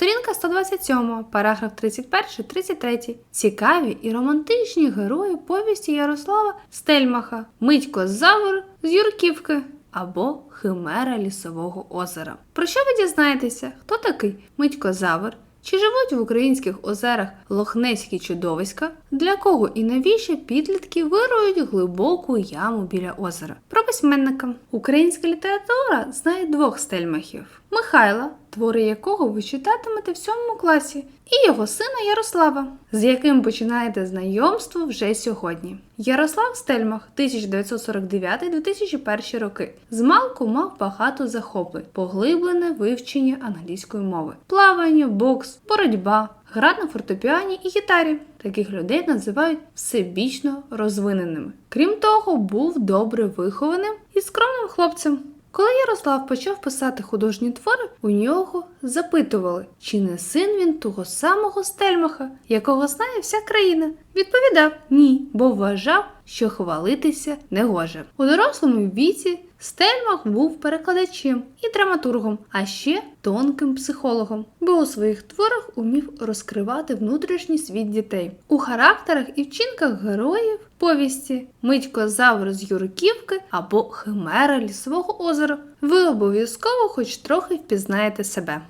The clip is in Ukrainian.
Сторінка 127, параграф 31-33. Цікаві і романтичні герої повісті Ярослава Стельмаха, Митько Завор з Юрківки або Химера Лісового озера. Про що ви дізнаєтеся? Хто такий Митько Завор? Чи живуть в українських озерах лохнеські чудовиська? Для кого і навіщо підлітки вирують глибоку яму біля озера? Про письменника. Українська література знає двох стельмахів: Михайла, твори якого ви читатимете в сьомому класі, і його сина Ярослава, з яким починаєте знайомство вже сьогодні. Ярослав Стельмах 1949-2001 роки. Змалку мав багато захоплень, поглиблене вивчення англійської мови, плавання, бокс, боротьба, гра на фортепіані і гітарі. Таких людей називають всебічно розвиненими. Крім того, був добре вихованим і скромним хлопцем. Коли Ярослав почав писати художні твори, у нього запитували, чи не син він того самого Стельмаха, якого знає вся країна. Відповідав ні, бо вважав, що хвалитися не гоже. У дорослому віці Стельмах був перекладачем і драматургом, а ще тонким психологом, бо у своїх творах умів розкривати внутрішній світ дітей. У характерах і вчинках героїв повісті Митько Завр з Юрківки або Химера Лісового озера ви обов'язково хоч трохи впізнаєте себе.